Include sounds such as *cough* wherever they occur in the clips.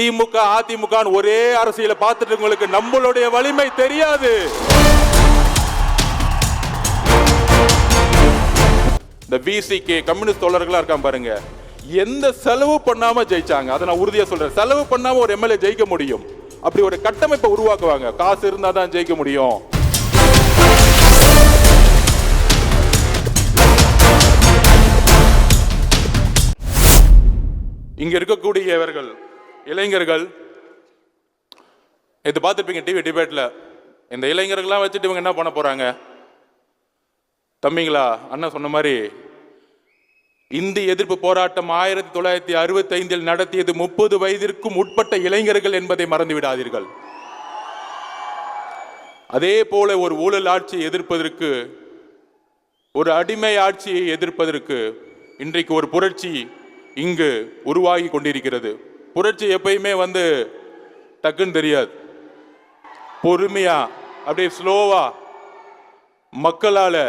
திமுக அதிமுக ஒரே அரசியல பார்த்துட்டு உங்களுக்கு நம்மளுடைய வலிமை தெரியாது. இந்த விசிகே கம்யூனிஸ்ட் தோழர்களா இருக்கான் பாருங்க. எந்த செலவு பண்ணாம ஜெயிச்சாங்க? அதை நான் உறுதியா சொல்றேன். செலவு பண்ணாம ஒரு எம்எல்ஏ ஜெயிக்க முடியும். அப்படி ஒரு கட்டமைப்பை உருவாக்குவாங்க. காசு இருந்தா தான் ஜெயிக்க முடியும். இங்க இருக்கக்கூடியவர்கள் இளைஞர்கள் இது பார்த்துருப்பீங்க டிவி டிபேட்டில் இந்த இளைஞர்கள்லாம் வச்சுட்டு இவங்க என்ன பண்ண போகிறாங்க தம்பிங்களா அண்ணன் சொன்ன மாதிரி இந்தி எதிர்ப்பு போராட்டம் ஆயிரத்தி தொள்ளாயிரத்தி அறுபத்தி ஐந்தில் நடத்தியது முப்பது வயதிற்கும் உட்பட்ட இளைஞர்கள் என்பதை மறந்து விடாதீர்கள். அதே போல ஒரு ஊழல் ஆட்சியை எதிர்ப்பதற்கு ஒரு அடிமை ஆட்சியை எதிர்ப்பதற்கு இன்றைக்கு ஒரு புரட்சி இங்கு உருவாகி கொண்டிருக்கிறது. புரட்சி எப்பயுமே வந்து டக்குன்னு தெரியாது. பொறுமையா அப்படியே ஸ்லோவா மக்களால்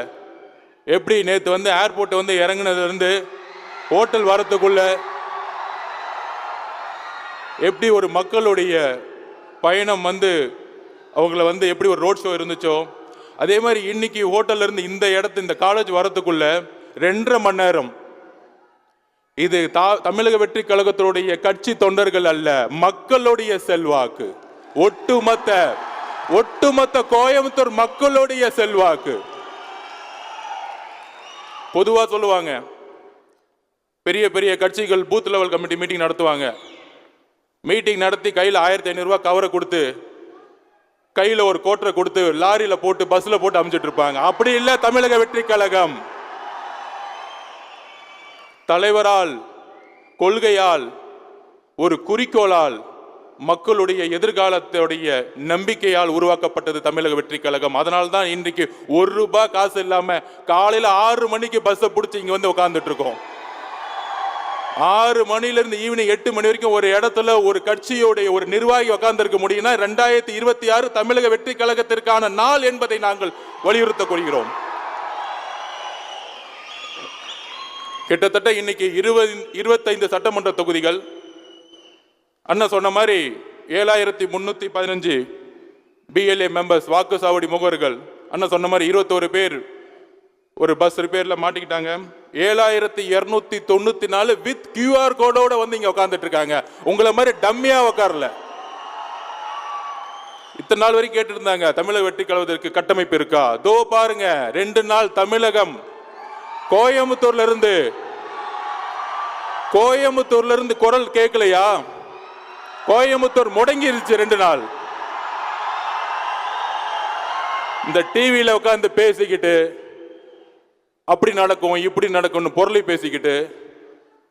எப்படி நேற்று வந்து ஏர்போர்ட் வந்து இறங்கினதுலேருந்து ஹோட்டல் வரத்துக்குள்ள எப்படி ஒரு மக்களுடைய பயணம் வந்து அவங்கள வந்து எப்படி ஒரு ரோட் ஷோ இருந்துச்சோ அதே மாதிரி இன்னைக்கு ஹோட்டல்லேருந்து இந்த இடத்து இந்த காலேஜ் வரத்துக்குள்ள ரெண்டரை மணி நேரம் இது தா- தமிழக வெற்றி கழகத்தினுடைய கட்சி தொண்டர்கள் அல்ல மக்களுடைய செல்வாக்கு. ஒட்டுமொத்த ஒட்டுமொத்த கோயம்புத்தூர் மக்களுடைய செல்வாக்கு. பொதுவா சொல்லுவாங்க பெரிய பெரிய கட்சிகள் பூத் லெவல் கமிட்டி மீட்டிங் நடத்துவாங்க. மீட்டிங் நடத்தி கையில் ஆயிரத்தி ஐநூறுரூவா கவரை கொடுத்து கையில் ஒரு கோட்டரை கொடுத்து லாரியில் போட்டு பஸ்ஸில் போட்டு அமைச்சிட்டு இருப்பாங்க. அப்படி இல்லை தமிழக வெற்றி கழகம். தலைவரால் கொள்கையால் ஒரு குறிக்கோளால் மக்களுடைய எதிர்காலத்துடைய நம்பிக்கையால் உருவாக்கப்பட்டது தமிழக வெற்றி கழகம். அதனால தான் இன்றைக்கு ஒரு ரூபாய் காசு இல்லாம காலையில ஆறு மணிக்கு பஸ்ஸை பிடிச்சி இங்க வந்து உட்காந்துட்டு இருக்கோம் ஆறு மணிலிருந்து ஈவினிங் எட்டு மணி வரைக்கும் ஒரு இடத்துல ஒரு கட்சியோடைய ஒரு நிர்வாகி உட்கார்ந்திருக்க முடியும்னா ரெண்டாயிரத்தி இருபத்தி ஆறு தமிழக வெற்றி கழகத்திற்கான நாள் என்பதை நாங்கள் வலியுறுத்தக் கொள்கிறோம். கிட்டத்தட்ட இன்னைக்கு இருபது இருபத்தைந்து சட்டமன்ற தொகுதிகள். அண்ணன் சொன்ன மாதிரி ஏழாயிரத்தி முன்னூற்றி பதினஞ்சு பிஎல்ஏ மெம்பர்ஸ் வாக்கு சாவடி முகவர்கள். அண்ணன் சொன்ன மாதிரி இருபத்தோரு பேர் ஒரு பஸ் ரிப்பேரில் மாட்டிக்கிட்டாங்க. ஏழாயிரத்தி இரநூத்தி தொண்ணூத்தி நாலு வித் கியூஆர் கோடோட வந்து இங்க உட்கார்ந்துட்டு இருக்காங்க. உங்களை மாதிரி டம்மியா உட்காரல இத்தனை நாள் வரைக்கும் கேட்டு இருந்தாங்க தமிழக வெற்றி கழகத்திற்கு கட்டமைப்பு இருக்கா? தோ பாருங்க ரெண்டு நாள் தமிழகம். கோயம்புத்தூர்ல இருந்து கோயம்புத்தூர்ல இருந்து குரல் கேட்கலையா கோயம்புத்தூர் முடங்கிருச்சு ரெண்டு நாள். இந்த டிவியில உட்காந்து பேசிக்கிட்டு அப்படி நடக்கும் இப்படி நடக்கும்னு பொருளை பேசிக்கிட்டு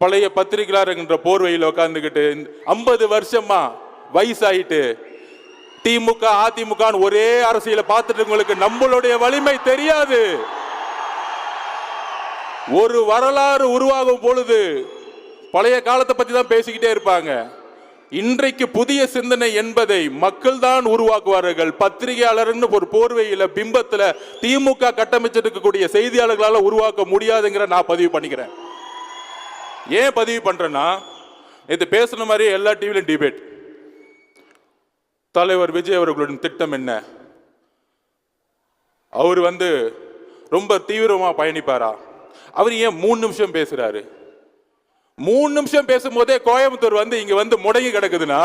பழைய பத்திரிகையாளர்கின்ற போர்வையில் உட்காந்துக்கிட்டு ஐம்பது வருஷமா வயசாயிட்டு திமுக அதிமுக ஒரே அரசியலை பார்த்துட்டு உங்களுக்கு நம்மளுடைய வலிமை தெரியாது. ஒரு வரலாறு உருவாகும் பொழுது பழைய காலத்தை பத்தி தான் பேசிக்கிட்டே இருப்பாங்க. இன்றைக்கு புதிய சிந்தனை என்பதை மக்கள் தான் உருவாக்குவார்கள். பத்திரிகையாளர்னு ஒரு போர்வையில் பிம்பத்தில் திமுக கட்டமைச்சிருக்கக்கூடிய செய்தியாளர்களால் உருவாக்க முடியாதுங்கிற நான் பதிவு பண்ணிக்கிறேன். ஏன் பதிவு பண்ணுறேன்னா இது பேசுன மாதிரி எல்லா டிவிலையும் டிபேட் தலைவர் விஜய் அவர்களுடன் திட்டம் என்ன? அவர் வந்து ரொம்ப தீவிரமாக பயணிப்பாரா? அவர் ஏன் மூணு நிமிஷம் பேசுறாரு? மூணு நிமிஷம் பேசும்போதே கோயம்புத்தூர் வந்து இங்க வந்து முடங்கி கிடக்குதுன்னா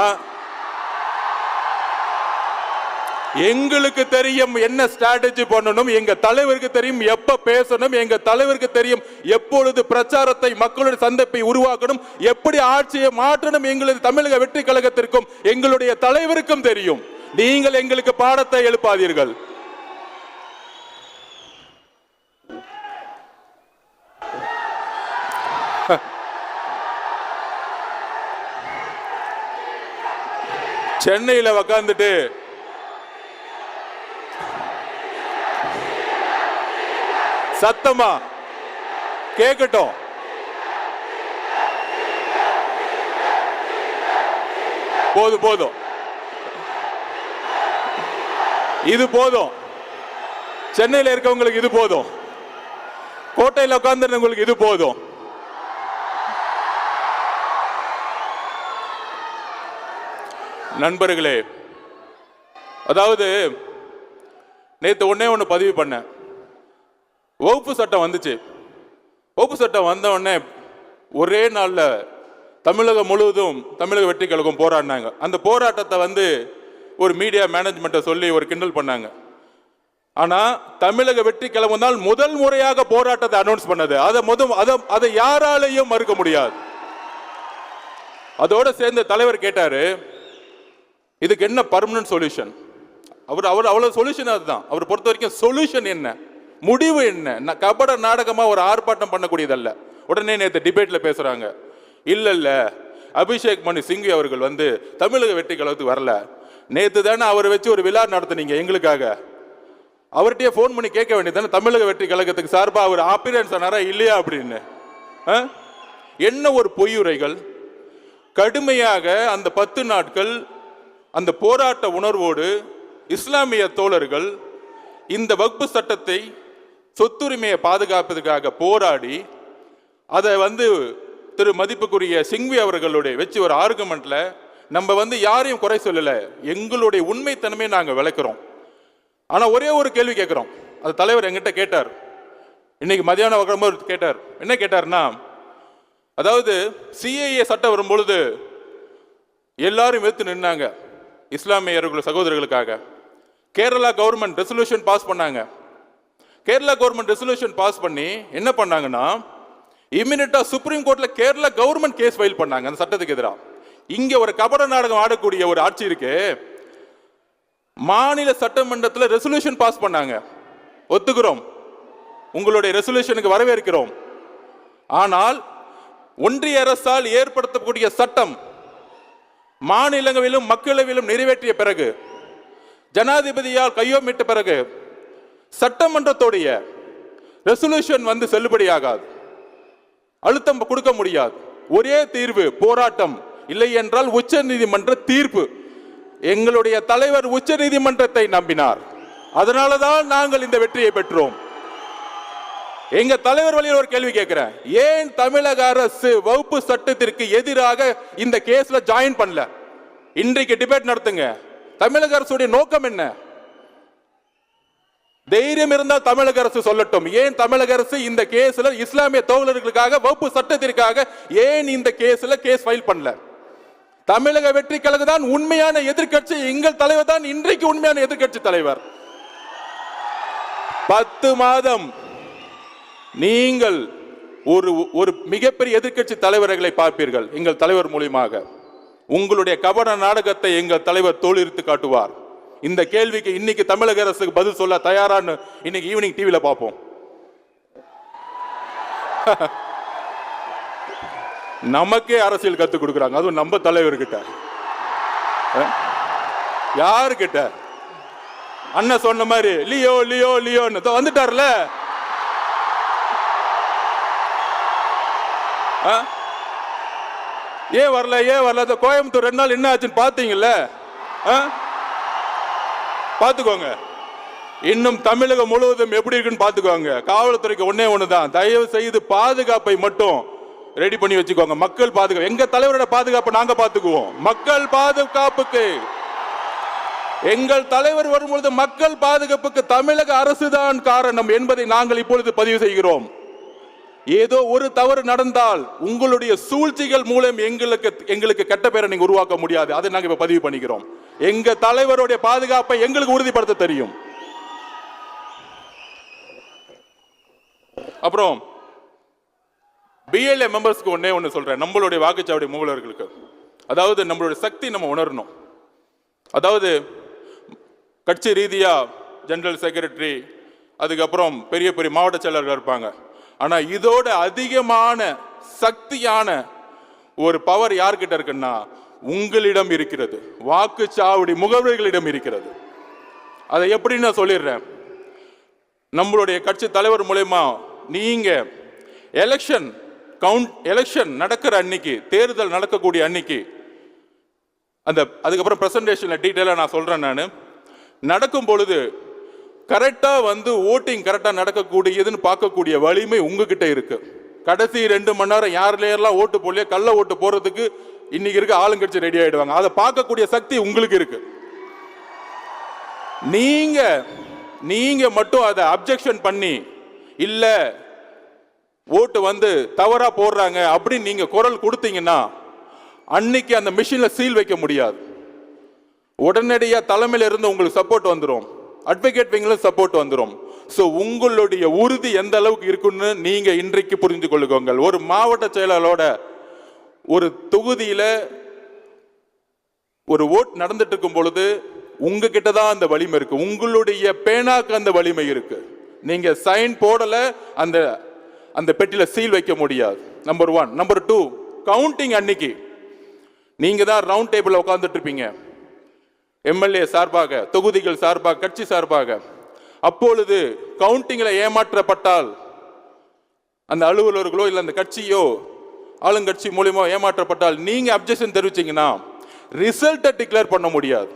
எங்களுக்கு தெரியும் என்ன ஸ்ட்ராட்டஜி பண்ணணும் எங்க தலைவருக்கு தெரியும் எப்ப பேசணும் எங்க தலைவருக்கு தெரியும் எப்பொழுது பிரச்சாரத்தை மக்களுடைய சந்திப்பை உருவாக்கணும் எப்படி ஆட்சியை மாற்றணும் எங்களது தமிழக வெற்றி கழகத்திற்கும் எங்களுடைய தலைவருக்கும் தெரியும். நீங்கள் எங்களுக்கு பாடத்தை எழுப்பாதீர்கள். சென்னையில் உக்காந்துட்டு சத்தமா? கேட்கட்டும் போதும் போதும். இது போதும். சென்னையில் இருக்கவங்களுக்கு இது போதும். கோட்டையில் உட்காந்துருந்தவங்களுக்கு இது போதும். நண்பர்களே அதாவது நேற்று ஒன்றே ஒன்று பதிவு பண்ணேன். வகுப்பு சட்டம் வந்துச்சு. வகுப்பு சட்டம் வந்த உடனே ஒரே நாளில் தமிழகம் முழுவதும் தமிழக வெற்றி கழகம் போராடினாங்க. அந்த போராட்டத்தை வந்து ஒரு மீடியா மேனேஜ்மெண்ட்டை சொல்லி ஒரு கிண்டல் பண்ணாங்க. ஆனால் தமிழக வெற்றி கழகம் தான் முதல் முறையாக போராட்டத்தை அனௌன்ஸ் பண்ணது. அதை முத அதை அதை யாராலையும் மறுக்க முடியாது. அதோட சேர்ந்த தலைவர் கேட்டாரு இதுக்கு என்ன பர்மனன்ட் சொல்யூஷன் அவர் அவர் அவ்வளவு சொல்யூஷன் அதுதான். அவர் பொறுத்த வரைக்கும் சொல்யூஷன் என்ன? முடிவு என்ன? கபட நாடகமா ஒரு ஆர்ப்பாட்டம் பண்ணக்கூடியதல்ல. உடனே நேற்று டிபேட்ல பேசுறாங்க. இல்ல இல்ல. அபிஷேக் மணி சிங்வி அவர்கள் வந்து தமிழக வெற்றி கழகத்துக்கு வரல. நேத்து தானே அவரை வச்சு ஒரு விழா நடத்துனீங்க எங்களுக்காக. அவர்கிட்டயே ஃபோன் பண்ணி கேட்க வேண்டியது தமிழக வெற்றி கழகத்துக்கு சார்பாக அவர் ஆப்பிரன்ஸ் ஆனாரா இல்லையா அப்படின்னு. ஆ? என்ன ஒரு பொய்யுரைகள்? கடுமையாக அந்த பத்து நாட்கள் அந்த போராட்ட உணர்வோடு இஸ்லாமிய தோழர்கள் இந்த வகுப்பு சட்டத்தை சொத்துரிமையை பாதுகாப்பதற்காக போராடி அதை வந்து திரு மதிப்புக்குரிய சிங்வி அவர்களுடைய வச்சு ஒரு ஆர்குமெண்ட்டில் நம்ம வந்து யாரையும் குறை சொல்லலை. எங்களுடைய உண்மைத்தன்மையை நாங்கள் விளக்குறோம். ஆனால் ஒரே ஒரு கேள்வி கேட்குறோம் அது தலைவர் எங்கிட்ட கேட்டார். இன்னைக்கு மதியானம் வரும்போது கேட்டார். என்ன கேட்டார்னா அதாவது சிஏஏ சட்டம் வரும்பொழுது எல்லாரும் எடுத்து நின்னாங்க. இஸ்லாமியர்கள் சகோதரர்களுக்காக. கேரளா கவர்மெண்ட் ரெசல்யூஷன் பாஸ் பண்ணாங்க. கேரளா கவர்மெண்ட் ரெசல்யூஷன் பாஸ் பண்ணி என்ன பண்ணாங்கன்னா இம்மிடியா சுப்ரீம் கோர்ட்ல கேரளா கவர்மெண்ட் கேஸ் ஃபைல் பண்ணாங்க அந்த சட்டத்துக்கு எதிராக. இங்க ஒரு கபட நாடகம் ஆடக்கூடிய ஒரு ஆட்சி இருக்கு. மாநில சட்டமன்றத்தில் ரெசல்யூஷன் பாஸ் பண்ணாங்க. ஒத்துக்கிறோம். உங்களுடைய ரெசல்யூஷனுக்கு வரவேற்கிறோம். ஆனால் ஒன்றிய அரசால் ஏற்படுத்தக்கூடிய சட்டம் மாநிலங்களிலும் மக்களவையிலும் நிறைவேற்றிய பிறகு ஜனாதிபதியால் கையொமிட்ட பிறகு சட்டமன்றத்துடைய ரெசல்யூஷன் வந்து செல்லுபடியாகாது. அழுத்தம் கொடுக்க முடியாது. ஒரே தீர்வு போராட்டம் இல்லை என்றால் உச்ச நீதிமன்ற தீர்ப்பு. எங்களுடைய தலைவர் உச்ச நீதிமன்றத்தை நம்பினார். அதனாலதான் நாங்கள் இந்த வெற்றியை பெற்றோம். எங்க தலைவர் வழியில் ஒரு கேள்வி கேட்கிறேன். ஏன் தமிழக அரசு வகுப்பு சட்டத்திற்கு எதிராக இந்த கேஸ்ல ஜாயின் பண்ணல? இன்றைக்கு டிபேட் நடத்துங்க. தமிழக அரசுடைய நோக்கம் என்ன? தைரியம் இருந்தால் தமிழக அரசு சொல்லட்டும். ஏன் தமிழக அரசு இந்த கேஸ்ல இஸ்லாமிய தோழர்களுக்காக வகுப்பு சட்டத்திற்காக ஏன் இந்த கேஸ்ல கேஸ் ஃபைல் பண்ணல? தமிழக வெற்றி கழகம் தான் உண்மையான எதிர்க்கட்சி. எங்கள் தலைவர் தான் இன்றைக்கு உண்மையான எதிர்க்கட்சி தலைவர். பத்து மாதம் நீங்கள் ஒரு ஒரு மிகப்பெரிய எதிர்க்கட்சி தலைவர்களை பார்ப்பீர்கள் எங்கள் தலைவர் மூலியமாக. உங்களுடைய கபட நாடகத்தை எங்கள் தலைவர் தோலிருத்து காட்டுவார். இந்த கேள்விக்கு இன்னைக்கு தமிழக அரசுக்கு பதில் சொல்ல தயாரான்னு இன்னைக்கு ஈவினிங் டிவியில பார்ப்போம். *laughs* நமக்கே அரசியல் கத்து கொடுக்குறாங்க. அதுவும் நம்ம தலைவர்கிட்ட. யாருக்கிட்ட அண்ணன் சொன்ன மாதிரி லியோ லியோ லியோன்னு. வந்துட்டார்ல? ஏன் வரல ஏன் வரல? இந்த கோயம்புத்தூர் ரெண்டு நாள் என்ன ஆச்சுன்னு பார்த்தீங்கல்ல? ஆ? பார்த்துக்கோங்க. இன்னும் தமிழகம் முழுவதும் எப்படி இருக்குன்னு பார்த்துக்கோங்க. காவல்துறைக்கு ஒன்னே ஒன்று தான் தயவு செய்து பாதுகாப்பை மட்டும் ரெடி பண்ணி வச்சுக்கோங்க. மக்கள் பாதுகாப்பு. எங்க தலைவரோட பாதுகாப்பை நாங்க பார்த்துக்குவோம். மக்கள் பாதுகாப்புக்கு. எங்கள் தலைவர் வரும்பொழுது மக்கள் பாதுகாப்புக்கு தமிழக அரசுதான் காரணம் என்பதை நாங்கள் இப்பொழுது பதிவு செய்கிறோம். ஏதோ ஒரு தவறு நடந்தால் உங்களுடைய சூழ்ச்சிகள் மூலம் எங்களுக்கு எங்களுக்கு கெட்ட பேரை நீங்க உருவாக்க முடியாது. அதை நாங்க இப்ப பதிவு பண்ணிக்கிறோம். எங்க தலைவருடைய பாதுகாப்பை எங்களுக்கு உறுதிப்படுத்த தெரியும். அப்புறம் பிஎல்ஏ மெம்பர்ஸ்க்கு ஒன்னே ஒன்று சொல்றேன். நம்மளுடைய வாக்குச்சாவடி மூலர்களுக்கு அதாவது நம்மளுடைய சக்தி நம்ம உணரணும். அதாவது கட்சி ரீதியா ஜெனரல் செக்ரட்டரி அதுக்கப்புறம் பெரிய பெரிய மாவட்ட செயலர்கள் இருப்பாங்க. ஆனா இதோட அதிகமான சக்தியான ஒரு பவர் யார்கிட்ட இருக்குன்னா உங்களிடம் இருக்கிறது. வாக்குச்சாவடி முகவர்களிடம் இருக்கிறது. அதை எப்படி நான் சொல்லிடுறேன்? நம்மளுடைய கட்சி தலைவர் மூலயமா நீங்க எலெக்ஷன் கவுண்ட் எலெக்ஷன் நடக்கிற அன்னைக்கு தேர்தல் நடக்கக்கூடிய அன்னைக்கு அந்த அதுக்கப்புறம் பிரசன்டேஷன்ல டீட்டெயிலாக நான் சொல்றேன் நான். நடக்கும் பொழுது கரெக்டாக வந்து ஓட்டிங் கரெக்டாக நடக்கக்கூடியதுன்னு பார்க்கக்கூடிய வலிமை உங்ககிட்ட இருக்கு. கடைசி ரெண்டு மணி நேரம் யாருலேயெல்லாம் ஓட்டு போடலையோ கள்ள ஓட்டு போறதுக்கு இன்னைக்கு இருக்க ஆளுங்கட்சி ரெடி ஆயிடுவாங்க. அதை பார்க்கக்கூடிய சக்தி உங்களுக்கு இருக்கு. நீங்க நீங்க மட்டும் அதை அப்ஜெக்ஷன் பண்ணி இல்ல ஓட்டு வந்து தவறா போடுறாங்க அப்படின்னு நீங்க குரல் கொடுத்தீங்கன்னா அன்னைக்கு அந்த மிஷினில் சீல் வைக்க முடியாது. உடனடியாக தலைமையில் இருந்து உங்களுக்கு சப்போர்ட் வந்துடும் அட்வொகேட் விங்கிலும் சப்போர்ட் வந்துடும் ஸோ உங்களுடைய உறுதி எந்த அளவுக்கு இருக்குன்னு நீங்கள் இன்றைக்கு புரிந்து கொள்ளுங்கள். ஒரு மாவட்ட செயலாளரோட ஒரு தொகுதியில் ஒரு ஓட் நடந்துட்டு இருக்கும் பொழுது உங்ககிட்ட தான் அந்த வலிமை இருக்கு. உங்களுடைய பேனாக்கு அந்த வலிமை இருக்கு. நீங்க சைன் போடல அந்த அந்த பெட்டியில சீல் வைக்க முடியாது. Number one number two counting அன்னைக்கு. நீங்க தான் ரவுண்ட் டேபிள் உட்காந்துட்டு இருப்பீங்க எம்எல்ஏ சார்பாக தொகுதிகள் சார்பாக கட்சி சார்பாக அப்பொழுது கவுண்டிங்கில் ஏமாற்றப்பட்டால் அந்த அலுவலர்களோ இல்லை அந்த கட்சியோ ஆளுங்கட்சி மூலியமா ஏமாற்றப்பட்டால் நீங்க அப்ஜெக்ஷன் தெரிவிச்சீங்கன்னா ரிசல்ட்டை டிக்ளேர் பண்ண முடியாது.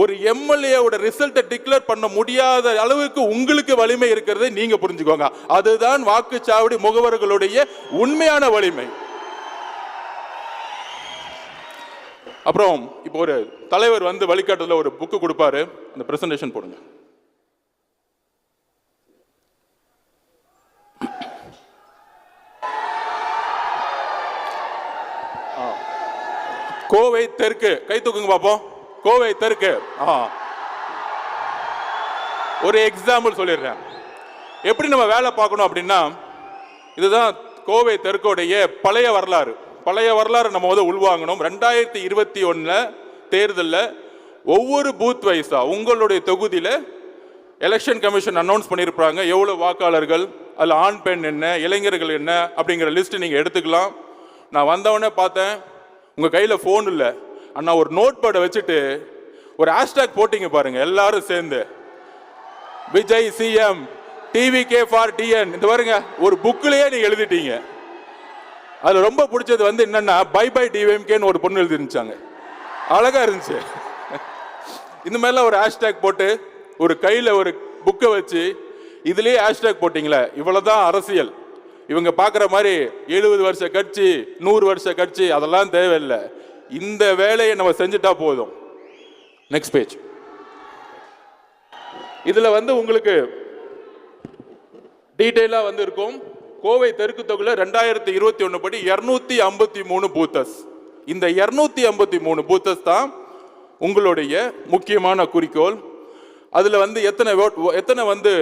ஒரு எம்எல்ஏவோட ரிசல்ட்டை டிக்ளேர் பண்ண முடியாத அளவுக்கு உங்களுக்கு வலிமை இருக்கிறதை நீங்க புரிஞ்சுக்கோங்க. அதுதான் வாக்குச்சாவடி முகவர்களுடைய உண்மையான வலிமை. அப்புறம் இப்போ ஒரு தலைவர் வந்து வழிகாட்டுதல ஒரு புக்கு கொடுப்பாரு. அந்த பிரசன்டேஷன் போடுங்க. ஆ. கோவை தெற்கு. கை தூக்குங்க பார்ப்போம் கோவை தெற்கு. ஆ. ஒரு எக்ஸாம்பிள் சொல்லிடுறேன். எப்படி நம்ம வேலை பார்க்கணும் அப்படின்னா இதுதான் கோவை தெற்கோடைய பழைய வரலாறு. பழைய வரலாறு நம்ம வந்து உள்வாங்கணும். ரெண்டாயிரத்தி இருபத்தி ஒன்றில் தேர்தலில் ஒவ்வொரு பூத் வைஸாக உங்களுடைய தொகுதியில் எலெக்ஷன் கமிஷன் அனௌன்ஸ் பண்ணியிருப்பாங்க எவ்வளோ வாக்காளர்கள் அதில் ஆண் பெண் என்ன இளைஞர்கள் என்ன அப்படிங்கிற லிஸ்ட்டு நீங்கள் எடுத்துக்கலாம். நான் வந்தவொடனே பார்த்தேன். உங்கள் கையில் ஃபோன் இல்லை. அண்ணா ஒரு நோட் பேடை வச்சுட்டு ஒரு ஹேஷ்டேக் போட்டிங்க பாருங்கள் எல்லாரும் சேர்ந்து. Vijay CM TV K for TN இந்த பாருங்க ஒரு புக்கிலேயே நீங்கள் எழுதிட்டீங்க. அதில் ரொம்ப பிடிச்சது வந்து என்னன்னா பை பை டிவிஎம்கேன்னு ஒரு பொண்ணு எழுதிருந்துச்சாங்க. அழகா இருந்துச்சு. இந்த மாதிரிலாம் ஒரு ஹேஷ்டேக் போட்டு ஒரு கையில் ஒரு புக்கை வச்சு இதுலேயே ஹேஷ்டேக் போட்டிங்களே இவ்வளோ தான் அரசியல். இவங்க பார்க்குற மாதிரி எழுபது வருஷ கட்சி நூறு வருஷ கட்சி அதெல்லாம் தேவையில்லை. இந்த வேலையை நம்ம செஞ்சுட்டா போதும். நெக்ஸ்ட் பேஜ் இதில் வந்து உங்களுக்கு டீட்டெயிலாக வந்து இருக்கும். கோவை தெற்கு தொகுதியில் ரெண்டாயிரத்தி இருபத்தி ஒன்று படி இரநூத்தி ஐம்பத்தி மூணு பூத்தஸ். இந்த இரநூத்தி ஐம்பத்தி மூணு பூத்தஸ் தான் உங்களுடைய முக்கியமான குறிக்கோள். அதில் வந்து எத்தனை ஓட் எத்தனை வந்து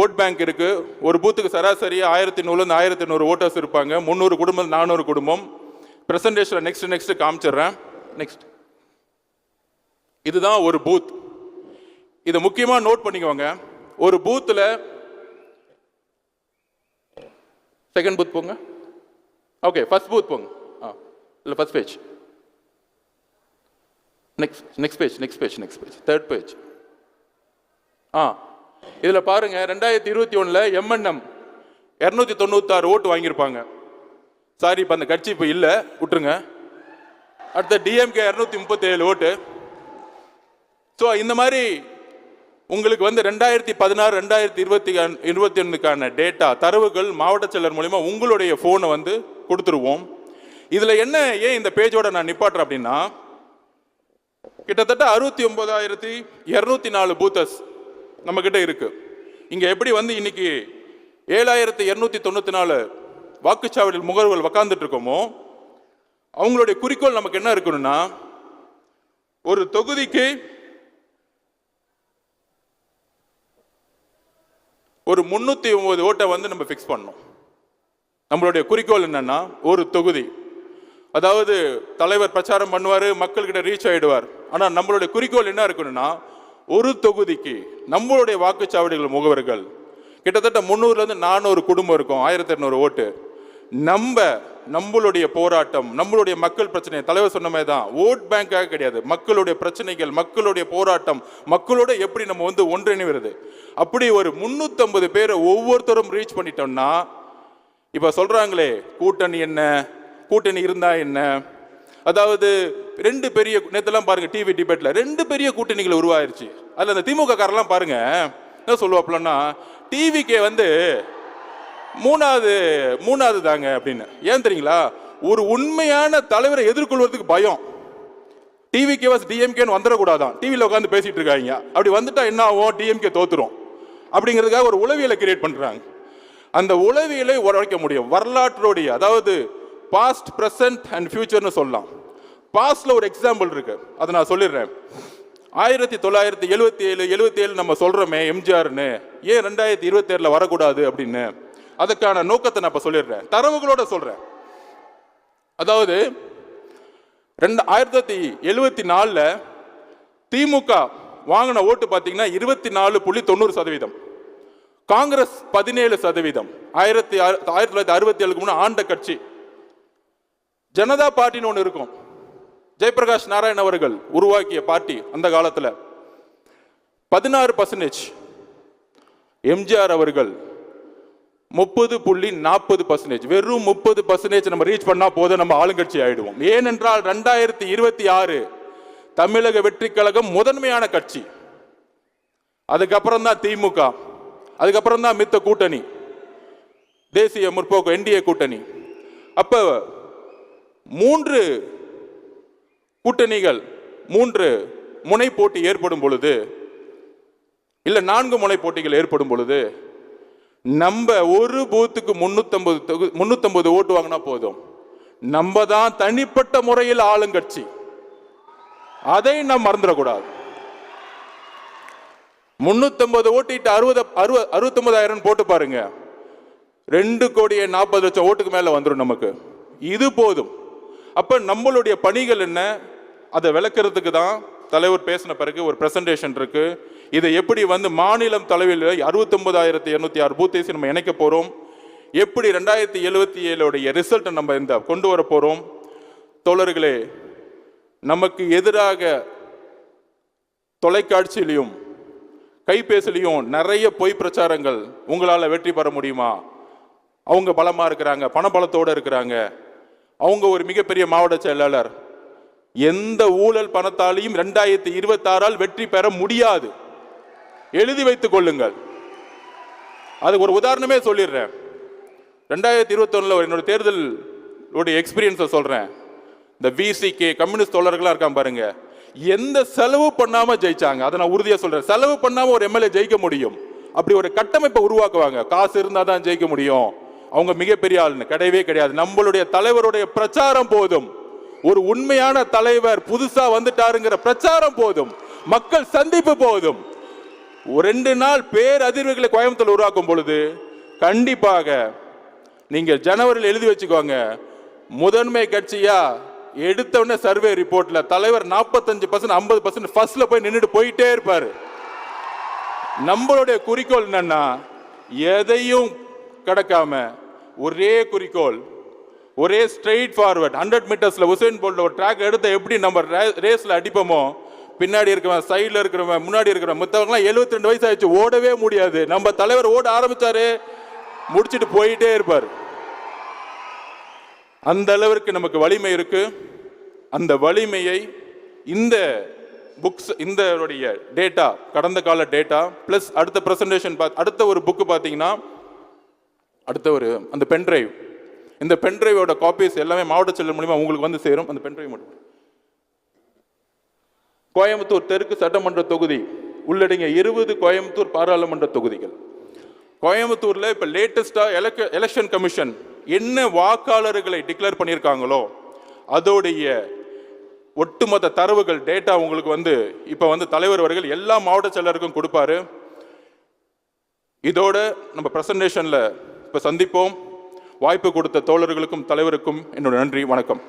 ஓட் பேங்க் இருக்குது ஒரு பூத்துக்கு சராசரியாக ஆயிரத்தி நூறுலேருந்து ஆயிரத்தி நூறு ஓட்டர்ஸ் இருப்பாங்க. முந்நூறு குடும்பம் நானூறு குடும்பம். ப்ரெசன்டேஷனில் நெக்ஸ்ட் நெக்ஸ்ட் காமிச்சிடுறேன். நெக்ஸ்ட் இதுதான் ஒரு பூத். இதை முக்கியமாக நோட் பண்ணிக்கோங்க. ஒரு பூத்தில் செகண்ட் பூத் போங்க. ஓகே ஃபர்ஸ்ட் பூத் போங்க. ஆ இல்லை first page next next page next page next page third page ஆ இதில் பாருங்க ரெண்டாயிரத்தி இருபத்தி ஒன்றில் எம்என்எம் இரநூத்தி தொண்ணூத்தாறு ஓட்டு வாங்கியிருப்பாங்க. சாரி இப்போ அந்த கட்சி இப்போ இல்லை விட்டுருங்க. அடுத்த டிஎம்கே இரநூத்தி முப்பத்தேழு ஓட்டு. ஸோ இந்த மாதிரி உங்களுக்கு வந்து ரெண்டாயிரத்தி பதினாறு ரெண்டாயிரத்தி இருபத்தி இருபத்தி ஒன்றுக்கான டேட்டா தரவுகள் மாவட்ட செயலர் மூலிமா உங்களுடைய ஃபோனை வந்து கொடுத்துருவோம். இதில் என்ன ஏன் இந்த பேஜோட நான் நிப்பாட்டுறேன் அப்படின்னா கிட்டத்தட்ட அறுபத்தி ஒன்பதாயிரத்தி இரநூத்தி நாலு பூத்தஸ் நம்மக்கிட்ட இருக்குது இங்கே எப்படி வந்து இன்னைக்கு ஏழாயிரத்தி இரநூத்தி தொண்ணூற்றி நாலு வாக்குச்சாவடியில் முகர்வுகள் உக்காந்துட்டு இருக்கோமோ அவங்களுடைய குறிக்கோள் நமக்கு என்ன இருக்கணும்னா ஒரு தொகுதிக்கு ஒரு முன்னூற்றி ஒம்பது ஓட்டை வந்து நம்ம ஃபிக்ஸ் பண்ணோம் நம்மளுடைய குறிக்கோள் என்னன்னா ஒரு தொகுதி. அதாவது தலைவர் பிரச்சாரம் பண்ணுவார் மக்கள்கிட்ட ரீச் ஆகிடுவார் ஆனால் நம்மளுடைய குறிக்கோள் என்ன இருக்கணும்னா ஒரு தொகுதிக்கு நம்மளுடைய வாக்குச்சாவடிகள் முகவர்கள். கிட்டத்தட்ட முந்நூறுலேருந்து நானூறு குடும்பம் இருக்கும் ஆயிரத்தி இரநூறு ஓட்டு. நம்ம நம்மளுடைய போராட்டம் நம்மளுடைய மக்கள் பிரச்சனை தலைவர் சொன்ன மாதிரி தான். ஓட் பேங்காக கிடையாது. மக்களுடைய பிரச்சனைகள் மக்களுடைய போராட்டம் மக்களோட எப்படி நம்ம வந்து ஒன்றிணைவது? அப்படி ஒரு முந்நூற்றம்பது பேரை ஒவ்வொருத்தரும் ரீச் பண்ணிட்டோம்னா இப்ப சொல்றாங்களே கூட்டணி என்ன? கூட்டணி இருந்தா என்ன? அதாவது ரெண்டு பெரிய நேத்தெல்லாம் பாருங்க டிவி டிபேட்ல ரெண்டு பெரிய கூட்டணிகள் உருவாயிருச்சு. அதுல அந்த திமுக காரெல்லாம் பாருங்க என்ன சொல்லுவாப்லன்னா டிவிக்கே வந்து மூணாவது மூணாவது தாங்க அப்படின்னு. ஏன் தெரியுங்களா? ஒரு உண்மையான தலைவரை எதிர்கொள்வதற்கு பயம். டிவி கேவாஸ் டிஎம்கேன்னு வந்துடக்கூடாதான். டிவியில் உட்காந்து பேசிகிட்டு இருக்காங்க அப்படி வந்துட்டால் என்ன ஆகும்? டிஎம்கே தோத்துரும். அப்படிங்கிறதுக்காக ஒரு உளவியலை கிரியேட் பண்ணுறாங்க அந்த உளவியலை உரைக்க முடியும். வரலாற்றோடைய அதாவது பாஸ்ட் ப்ரெசன்ட் அண்ட் ஃபியூச்சர்னு சொல்லலாம். பாஸ்டில் ஒரு எக்ஸாம்பிள் இருக்குது அதை நான் சொல்லிடுறேன். ஆயிரத்தி தொள்ளாயிரத்தி எழுபத்தி ஏழு எழுபத்தி ஏழு நம்ம சொல்கிறோமே எம்ஜிஆர்னு ஏன் ரெண்டாயிரத்தி இருபத்தேழில் வரக்கூடாது அப்படின்னு? அதுக்கான நோக்கத்தை நான் இப்ப சொல்லிடுறேன். தரவுகளோட சொல்றேன். அதாவது ரெண்டு ஆயிரத்தி தொள்ளாயிரத்தி எழுவத்தி நாலில் திமுக வாங்கின ஓட்டு பார்த்தீங்கன்னா இருபத்தி நாலு புள்ளி தொண்ணூறு சதவீதம். காங்கிரஸ் பதினேழு சதவீதம். ஆயிரத்தி ஆயிரத்தி தொள்ளாயிரத்தி அறுபத்தி ஏழுக்கு முன்னே ஆண்ட கட்சி. ஜனதா பார்ட்டின்னு ஒன்று இருக்கும். ஜெயபிரகாஷ் நாராயண் அவர்கள் உருவாக்கிய பார்ட்டி அந்த காலத்தில். பதினாறு பர்சன்டேஜ் எம்ஜிஆர் அவர்கள் முப்பது புள்ளி நாற்பது பர்சன்டேஜ் வெறும் முப்பது பர்சன்டேஜ் நம்ம ரீச் பண்ணால் போதும் நம்ம ஆளுங்கட்சி ஆகிடுவோம் ஏனென்றால் ரெண்டாயிரத்தி இருபத்தி ஆறு தமிழக வெற்றி கழகம் முதன்மையான கட்சி. அதுக்கப்புறம் தான் திமுக. அதுக்கப்புறம் தான் மித்த கூட்டணி. தேசிய முற்போக்கு என்டிஏ கூட்டணி. அப்போ மூன்று கூட்டணிகள் மூன்று முனை போட்டி ஏற்படும் பொழுது இல்லை நான்கு முனை போட்டிகள் ஏற்படும் பொழுது நம்ம ஒரு பூத்துக்கு முன்னூத்தம்பது தொகு முன்னூத்தம்பது ஓட்டு வாங்கினா போதும். நம்ம தான் தனிப்பட்ட முறையில் ஆளுங்கட்சி அதை நாம் மறந்துடக்கூடாது. முன்னூத்தம்பது ஓட்டிட்டு அறுபது அறுபது அறுபத்தொன்பதாயிரம் போட்டு பாருங்க. ரெண்டு கோடியே நாற்பது லட்சம் ஓட்டுக்கு மேலே வந்துடும் நமக்கு. இது போதும். அப்போ நம்மளுடைய பணிகள் என்ன? அதை விளக்குறதுக்கு தான் தலைவர் பேசின பிறகு ஒரு ப்ரெசன்டேஷன் இருக்குது இதை எப்படி வந்து மாநிலம் தலைவில் அறுபத்தொன்பதாயிரத்தி இரநூத்தி ஆறு பூத்தேசி நம்ம இணைக்க போகிறோம் எப்படி ரெண்டாயிரத்தி எழுபத்தி ஏழுடைய ரிசல்ட்டை நம்ம இந்த கொண்டு வர போகிறோம் தோழர்களே நமக்கு எதிராக தொலைக்காட்சியிலையும் கைபேசிலையும் நிறைய பொய் பிரச்சாரங்கள் உங்களால் வெற்றி பெற முடியுமா? அவங்க பலமாக இருக்கிறாங்க பணபலத்தோடு இருக்கிறாங்க. அவங்க ஒரு மிகப்பெரிய மாவட்ட செயலாளர். எந்த ஊழல் பணத்தாலையும் ரெண்டாயிரத்தி இருபத்தாறால் வெற்றி பெற முடியாது. எழுதி வைத்துக் கொள்ளுங்கள். அது ஒரு உதாரணமே சொல்லிடுறேன். ரெண்டாயிரத்தி இருபத்தொன்னில் என்னோட தேர்தல் உடைய எக்ஸ்பீரியன்ஸை சொல்கிறேன் இந்த விசிகே கம்யூனிஸ்ட் தோழர்களாக இருக்கான் பாருங்க. எந்த செலவு பண்ணாமல் ஜெயிச்சாங்க? அதை நான் உறுதியாக சொல்கிறேன் செலவு பண்ணாமல் ஒரு எம்எல்ஏ ஜெயிக்க முடியும். அப்படி ஒரு கட்டமைப்பை உருவாக்குவாங்க. காசு இருந்தால் தான் ஜெயிக்க முடியும். அவங்க மிகப்பெரிய ஆளுன்னு கிடையவே கிடையாது. நம்மளுடைய தலைவருடைய பிரச்சாரம் போதும். ஒரு உண்மையான தலைவர் புதுசா வந்துட்டாருங்கிற பிரச்சாரம் போதும். மக்கள் சந்திப்பு போதும். ரெண்டு நாள் பேரதிர்வுகளை கோயம்புத்தூர் உருவாக்கும் பொழுது கண்டிப்பாக நீங்கள் ஜனவரியில் எழுதி வச்சுக்கோங்க. முதன்மை கட்சியா எடுத்த உடனே சர்வே ரிப்போர்ட்ல தலைவர் 45% பர்சன்ட் ஐம்பது பர்சன்ட் ஃபர்ஸ்ட்ல போய் நின்றுட்டு போயிட்டே இருப்பார். நம்மளுடைய குறிக்கோள் என்னன்னா எதையும் கிடக்காம ஒரே குறிக்கோள் ஒரே ஸ்ட்ரெயிட் ஃபார்வர்ட் ஹண்ட்ரட் மீட்டர்ஸ்ல உசைன் போல்ட் ஒரு ட்ராக் எடுத்த எப்படி நம்ம ரேஸ்ல அடிப்போமோ பின்னாடி இருக்கிறவன் சைடில் இருக்கிறவன் முன்னாடி இருக்கிறவன் மற்றவங்களாம் எழுபத்தி ரெண்டு வயசு ஆயிடுச்சு ஓடவே முடியாது. நம்ம தலைவர் ஓட ஆரம்பித்தாரு முடிச்சிட்டு போயிட்டே இருப்பார். அந்த அளவிற்கு நமக்கு வலிமை இருக்கு. அந்த வலிமையை இந்த புக்ஸ் இந்த டேட்டா கடந்த கால டேட்டா ப்ளஸ் அடுத்த பிரசன்டேஷன் அடுத்த ஒரு புக்கு பார்த்தீங்கன்னா அடுத்த ஒரு அந்த பென்ட்ரைவ் இந்த பென்ட்ரைவோட காப்பீஸ் எல்லாமே மாவட்ட செல்லல் மூலிமா உங்களுக்கு வந்து சேரும். அந்த பென்ட்ரைவ் மட்டும். கோயம்புத்தூர் தெற்கு சட்டமன்ற தொகுதி உள்ளடங்கிய இருபது கோயம்புத்தூர் பாராளுமன்ற தொகுதிகள். கோயம்புத்தூரில் இப்போ லேட்டஸ்ட்டாக எலக்க எலெக்ஷன் கமிஷன் என்ன வாக்காளர்களை டிக்ளேர் பண்ணியிருக்காங்களோ அதோடைய ஒட்டுமொத்த தரவுகள் டேட்டா உங்களுக்கு வந்து இப்போ வந்து தலைவர் அவர்கள் எல்லா மாவட்ட செயலருக்கும் கொடுப்பாரு. இதோட நம்ம ப்ரெசன்டேஷனில் இப்போ சந்திப்போம். வாய்ப்பு கொடுத்த தோழர்களுக்கும் தலைவருக்கும் என்னோட நன்றி வணக்கம்.